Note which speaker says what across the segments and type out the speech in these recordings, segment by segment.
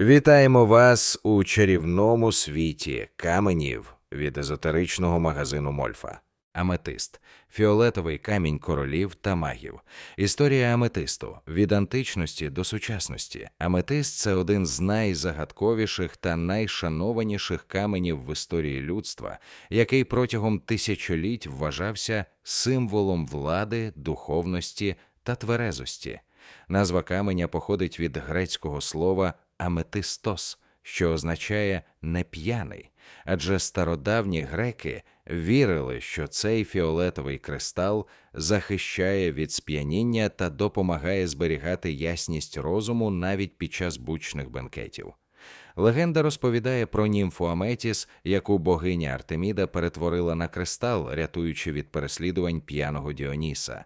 Speaker 1: Вітаємо вас у чарівному світі каменів від езотеричного магазину Мольфа. Аметист фіолетовий камінь королів та магів. Історія аметисту від античності до сучасності. Аметист це один з найзагадковіших та найшанованіших каменів в історії людства, який протягом тисячоліть вважався символом влади, духовності та тверезості. Назва каменя походить від грецького слова аметистос, що означає неп'яний, адже стародавні греки вірили, що цей фіолетовий кристал захищає від сп'яніння та допомагає зберігати ясність розуму навіть під час бучних бенкетів. Легенда розповідає про німфу Аметіс, яку богиня Артеміда перетворила на кристал, рятуючи від переслідувань п'яного Діоніса.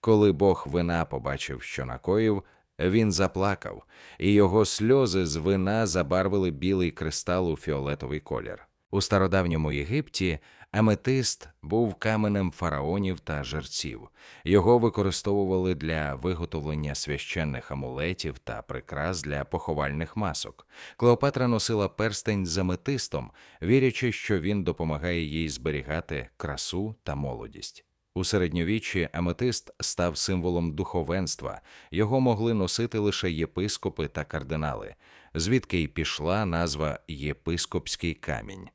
Speaker 1: Коли бог вина побачив, що накоїв, він заплакав, і його сльози з вина забарвили білий кристал у фіолетовий колір. У стародавньому Єгипті аметист був каменем фараонів та жерців. Його використовували для виготовлення священних амулетів та прикрас для поховальних масок. Клеопатра носила перстень з аметистом, вірячи, що він допомагає їй зберігати красу та молодість. У середньовіччі аметист став символом духовенства, його могли носити лише єпископи та кардинали, звідки й пішла назва єпископський камінь.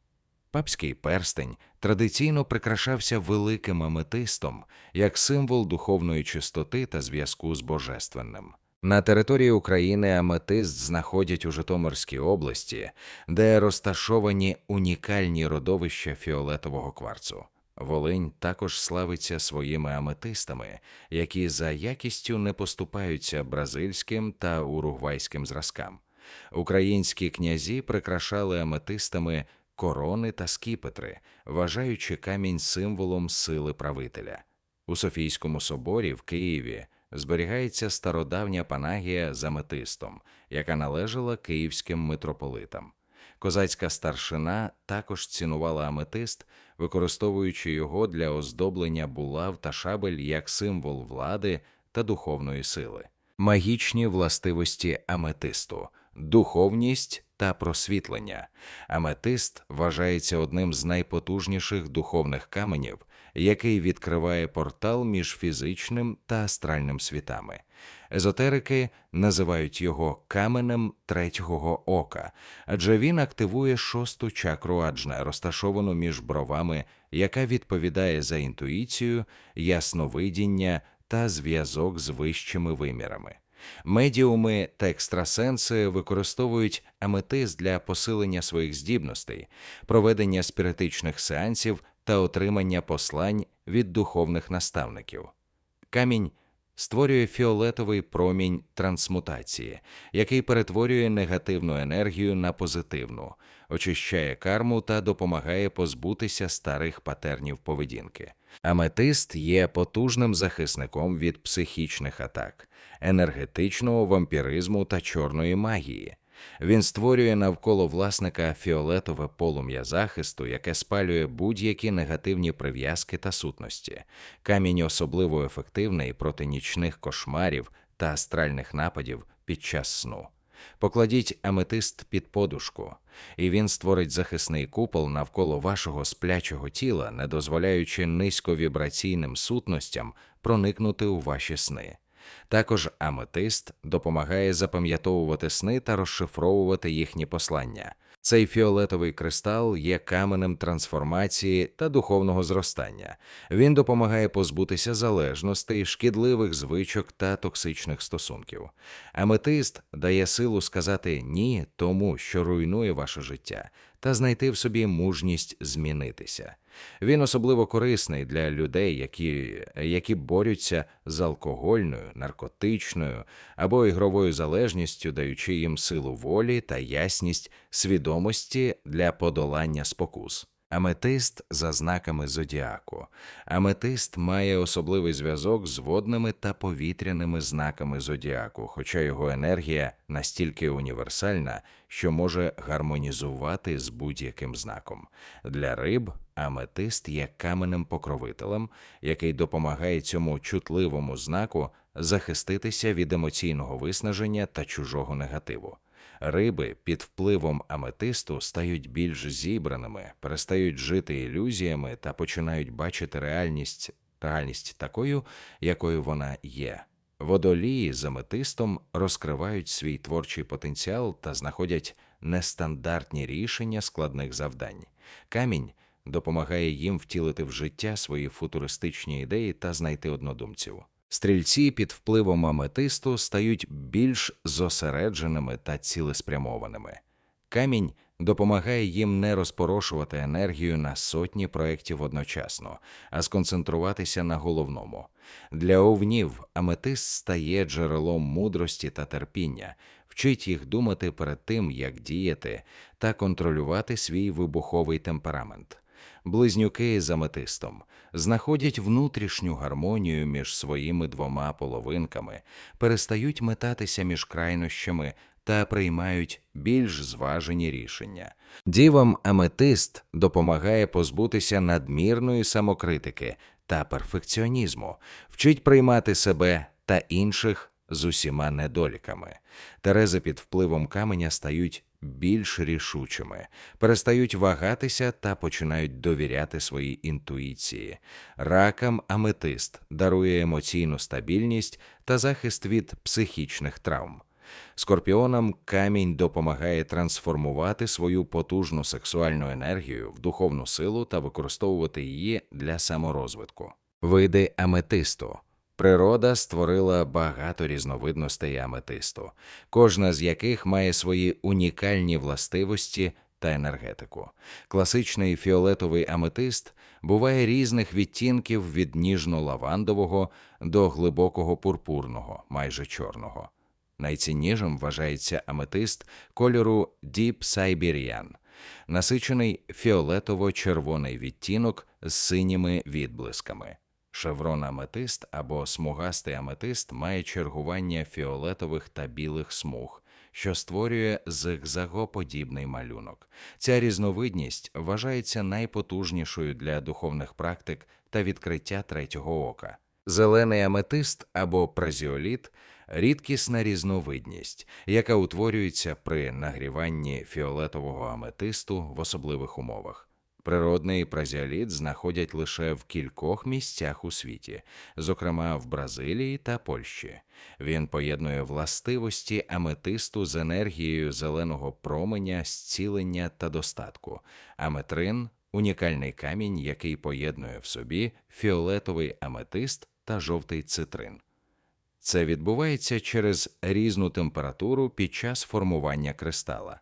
Speaker 1: Папський перстень традиційно прикрашався великим аметистом як символ духовної чистоти та зв'язку з божественним. На території України аметист знаходять у Житомирській області, де розташовані унікальні родовища фіолетового кварцу. Волинь також славиться своїми аметистами, які за якістю не поступаються бразильським та уругвайським зразкам. Українські князі прикрашали аметистами корони та скіпетри, вважаючи камінь символом сили правителя. У Софійському соборі в Києві зберігається стародавня панагія з аметистом, яка належала київським митрополитам. Козацька старшина також цінувала аметист, використовуючи його для оздоблення булав та шабель як символ влади та духовної сили. Магічні властивості аметисту, духовність та просвітлення. Аметист вважається одним з найпотужніших духовних каменів, який відкриває портал між фізичним та астральним світами. Езотерики називають його каменем третього ока, адже він активує шосту чакру аджна, розташовану між бровами, яка відповідає за інтуїцію, ясновидіння та зв'язок з вищими вимірами. Медіуми та екстрасенси використовують аметист для посилення своїх здібностей, проведення спіритичних сеансів та отримання послань від духовних наставників. Камінь створює фіолетовий промінь трансмутації, який перетворює негативну енергію на позитивну, очищає карму та допомагає позбутися старих патернів поведінки. Аметист є потужним захисником від психічних атак, енергетичного вампіризму та чорної магії. Він створює навколо власника фіолетове полум'я захисту, яке спалює будь-які негативні прив'язки та сутності. Камінь особливо ефективний проти нічних кошмарів та астральних нападів під час сну. Покладіть аметист під подушку, і він створить захисний купол навколо вашого сплячого тіла, не дозволяючи низьковібраційним сутностям проникнути у ваші сни. Також аметист допомагає запам'ятовувати сни та розшифровувати їхні послання. Цей фіолетовий кристал є каменем трансформації та духовного зростання. Він допомагає позбутися залежностей, шкідливих звичок та токсичних стосунків. Аметист дає силу сказати ні тому, що руйнує ваше життя, та знайти в собі мужність змінитися. Він особливо корисний для людей, які, які борються з алкогольною, наркотичною або ігровою залежністю, даючи їм силу волі та ясність свідомості для подолання спокус. Аметист за знаками зодіаку. Аметист має особливий зв'язок з водними та повітряними знаками зодіаку, хоча його енергія настільки універсальна, що може гармонізувати з будь-яким знаком. Для риб аметист є каменем покровителем, який допомагає цьому чутливому знаку захиститися від емоційного виснаження та чужого негативу. Риби під впливом аметисту стають більш зібраними, перестають жити ілюзіями та починають бачити реальність, реальність такою, якою вона є. Водолії з аметистом розкривають свій творчий потенціал та знаходять нестандартні рішення складних завдань. Камінь допомагає їм втілити в життя свої футуристичні ідеї та знайти однодумців. Стрільці під впливом аметисту стають більш зосередженими та цілеспрямованими. Камінь допомагає їм не розпорошувати енергію на сотні проєктів одночасно, а сконцентруватися на головному. Для овнів аметист стає джерелом мудрості та терпіння, вчить їх думати перед тим, як діяти, та контролювати свій вибуховий темперамент. Близнюки з аметистом знаходять внутрішню гармонію між своїми двома половинками, перестають метатися між крайнощами та приймають більш зважені рішення. Дівам аметист допомагає позбутися надмірної самокритики та перфекціонізму, вчить приймати себе та інших з усіма недоліками. Терези під впливом каменя стають більш рішучими, перестають вагатися та починають довіряти своїй інтуїції. Ракам аметист дарує емоційну стабільність та захист від психічних травм. Скорпіонам камінь допомагає трансформувати свою потужну сексуальну енергію в духовну силу та використовувати її для саморозвитку. Види аметисту. Природа створила багато різновидностей аметисту, кожна з яких має свої унікальні властивості та енергетику. Класичний фіолетовий аметист буває різних відтінків від ніжно-лавандового до глибокого пурпурного, майже чорного. Найціннішим вважається аметист кольору Deep Siberian, насичений фіолетово-червоний відтінок з синіми відблисками. Шеврон аметист або смугастий аметист має чергування фіолетових та білих смуг, що створює зигзагоподібний малюнок. Ця різновидність вважається найпотужнішою для духовних практик та відкриття третього ока. Зелений аметист або празіоліт рідкісна різновидність, яка утворюється при нагріванні фіолетового аметисту в особливих умовах. Природний празіоліт знаходять лише в кількох місцях у світі, зокрема в Бразилії та Польщі. Він поєднує властивості аметисту з енергією зеленого променя, зцілення та достатку. Аметрин унікальний камінь, який поєднує в собі фіолетовий аметист та жовтий цитрин. Це відбувається через різну температуру під час формування кристала.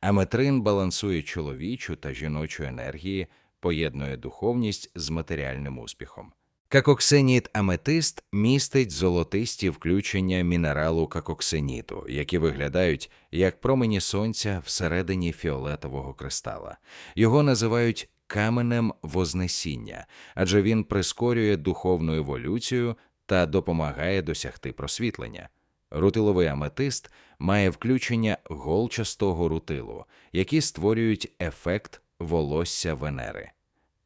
Speaker 1: Аметрин балансує чоловічу та жіночу енергії, поєднує духовність з матеріальним успіхом. Какоксеніт аметист містить золотисті включення мінералу какоксеніту, які виглядають як промені сонця всередині фіолетового кристала. Його називають каменем Вознесіння, адже він прискорює духовну еволюцію та допомагає досягти просвітлення. Рутиловий аметист має включення голчастого рутилу, які створюють ефект волосся Венери.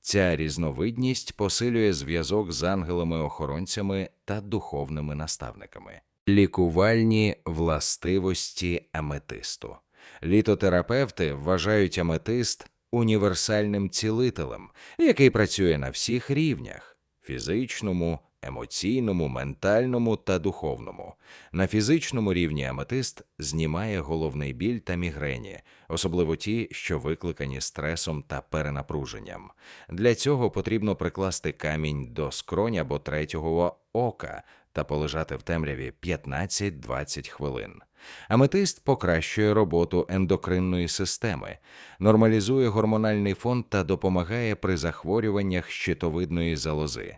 Speaker 1: Ця різновидність посилює зв'язок з ангелами-охоронцями та духовними наставниками. Лікувальні властивості аметисту. Літотерапевти вважають аметист універсальним цілителем, який працює на всіх рівнях фізичному, емоційному, ментальному та духовному. На фізичному рівні аметист знімає головний біль та мігрені, особливо ті, що викликані стресом та перенапруженням. Для цього потрібно прикласти камінь до скронь або третього ока та полежати в темряві 15-20 хвилин. Аметист покращує роботу ендокринної системи, нормалізує гормональний фон та допомагає при захворюваннях щитовидної залози.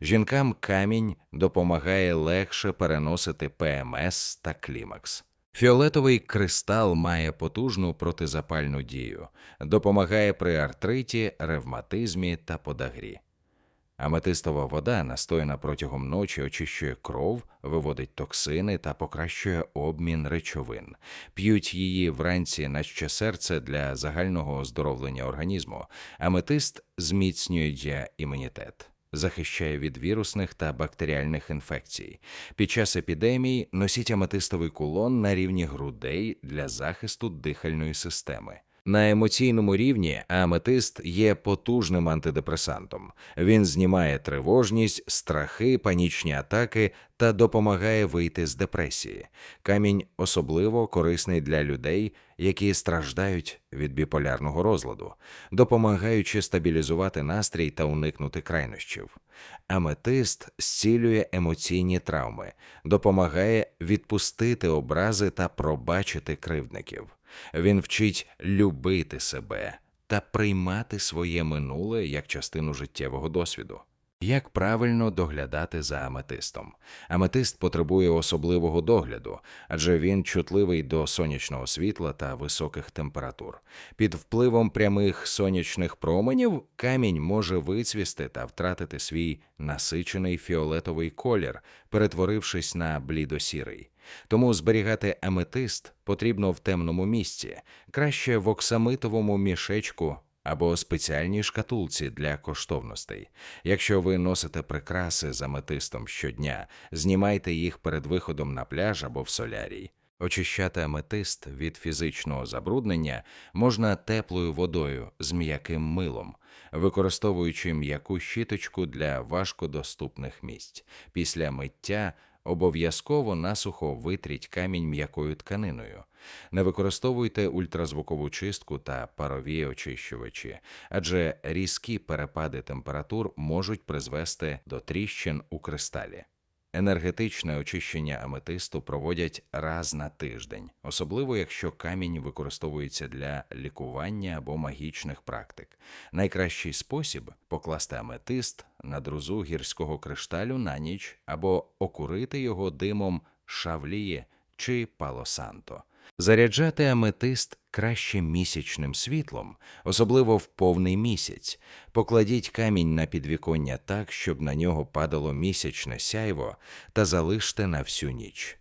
Speaker 1: Жінкам камінь допомагає легше переносити ПМС та клімакс. Фіолетовий кристал має потужну протизапальну дію, допомагає при артриті, ревматизмі та подагрі. Аметистова вода, настояна протягом ночі, очищує кров, виводить токсини та покращує обмін речовин. П'ють її вранці на ще серце для загального оздоровлення організму. Аметист зміцнює імунітет. Захищає від вірусних та бактеріальних інфекцій. Під час епідемії носіть аметистовий кулон на рівні грудей для захисту дихальної системи. На емоційному рівні аметист є потужним антидепресантом. Він знімає тривожність, страхи, панічні атаки та допомагає вийти з депресії. Камінь особливо корисний для людей, які страждають від біполярного розладу, допомагаючи стабілізувати настрій та уникнути крайнощів. Аметист зцілює емоційні травми, допомагає відпустити образи та пробачити кривдників. Він вчить любити себе та приймати своє минуле як частину життєвого досвіду. Як правильно доглядати за аметистом? Аметист потребує особливого догляду, адже він чутливий до сонячного світла та високих температур. Під впливом прямих сонячних променів камінь може вицвісти та втратити свій насичений фіолетовий колір, перетворившись на блідосірий. Тому зберігати аметист потрібно в темному місці, краще в оксамитовому мішечку або спеціальній шкатулці для коштовностей. Якщо ви носите прикраси з аметистом щодня, знімайте їх перед виходом на пляж або в солярій. Очищати аметист від фізичного забруднення можна теплою водою з м'яким милом, використовуючи м'яку щіточку для важкодоступних місць. Після миття обов'язково насухо витріть камінь м'якою тканиною. Не використовуйте ультразвукову чистку та парові очищувачі, адже різкі перепади температур можуть призвести до тріщин у кристалі. Енергетичне очищення аметисту проводять раз на тиждень, особливо якщо камінь використовується для лікування або магічних практик. Найкращий спосіб покласти аметист на друзу гірського кришталю на ніч або окурити його димом шавліє чи палосанто. Заряджати аметист краще місячним світлом, особливо в повний місяць. Покладіть камінь на підвіконня так, щоб на нього падало місячне сяйво, та залиште на всю ніч.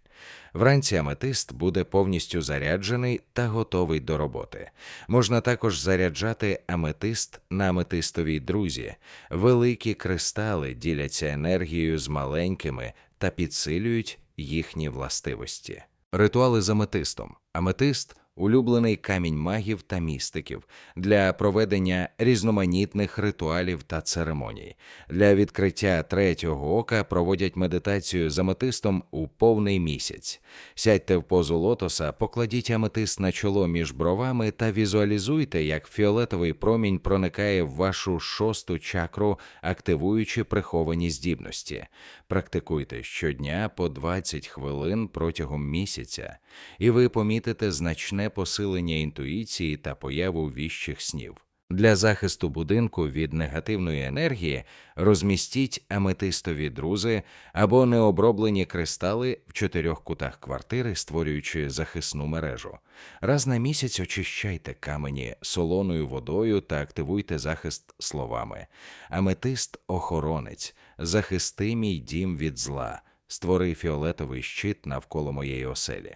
Speaker 1: Вранці аметист буде повністю заряджений та готовий до роботи. Можна також заряджати аметист на аметистовій друзі. Великі кристали діляться енергією з маленькими та підсилюють їхні властивості. Ритуали з аметистом. Аметист улюблений камінь магів та містиків для проведення різноманітних ритуалів та церемоній. Для відкриття третього ока проводять медитацію з аметистом у повний місяць. Сядьте в позу лотоса, покладіть аметист на чоло між бровами та візуалізуйте, як фіолетовий промінь проникає в вашу шосту чакру, активуючи приховані здібності. Практикуйте щодня по 20 хвилин протягом місяця, і ви помітите значне посилення інтуїції та появу віщих снів. Для захисту будинку від негативної енергії розмістіть аметистові друзи або необроблені кристали в чотирьох кутах квартири, створюючи захисну мережу. Раз на місяць очищайте камені солоною водою та активуйте захист словами. Аметист охоронець, захисти мій дім від зла, створи фіолетовий щит навколо моєї оселі.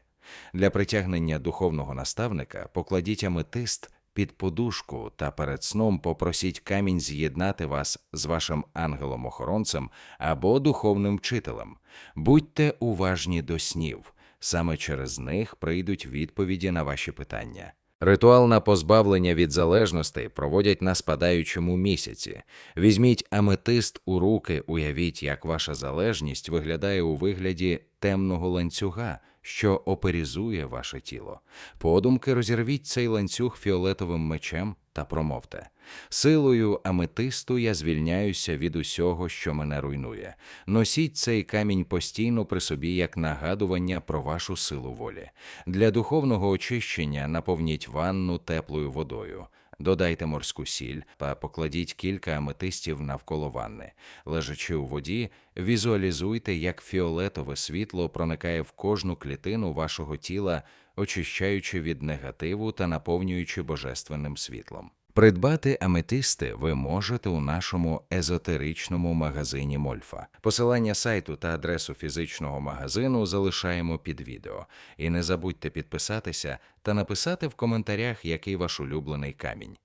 Speaker 1: Для притягнення духовного наставника покладіть аметист під подушку та перед сном попросіть камінь з'єднати вас з вашим ангелом-охоронцем або духовним вчителем. Будьте уважні до снів, саме через них прийдуть відповіді на ваші питання. Ритуал на позбавлення від залежностей проводять на спадаючому місяці. Візьміть аметист у руки, уявіть, як ваша залежність виглядає у вигляді темного ланцюга, що оперізує ваше тіло. Подумки розірвіть цей ланцюг фіолетовим мечем та промовте. Силою аметисту я звільняюся від усього, що мене руйнує. Носіть цей камінь постійно при собі як нагадування про вашу силу волі. Для духовного очищення наповніть ванну теплою водою. Додайте морську сіль та покладіть кілька аметистів навколо ванни. Лежачи у воді, візуалізуйте, як фіолетове світло проникає в кожну клітину вашого тіла, очищаючи від негативу та наповнюючи божественним світлом. Придбати аметисти ви можете у нашому езотеричному магазині Мольфа. Посилання сайту та адресу фізичного магазину залишаємо під відео. І не забудьте підписатися та написати в коментарях, який ваш улюблений камінь.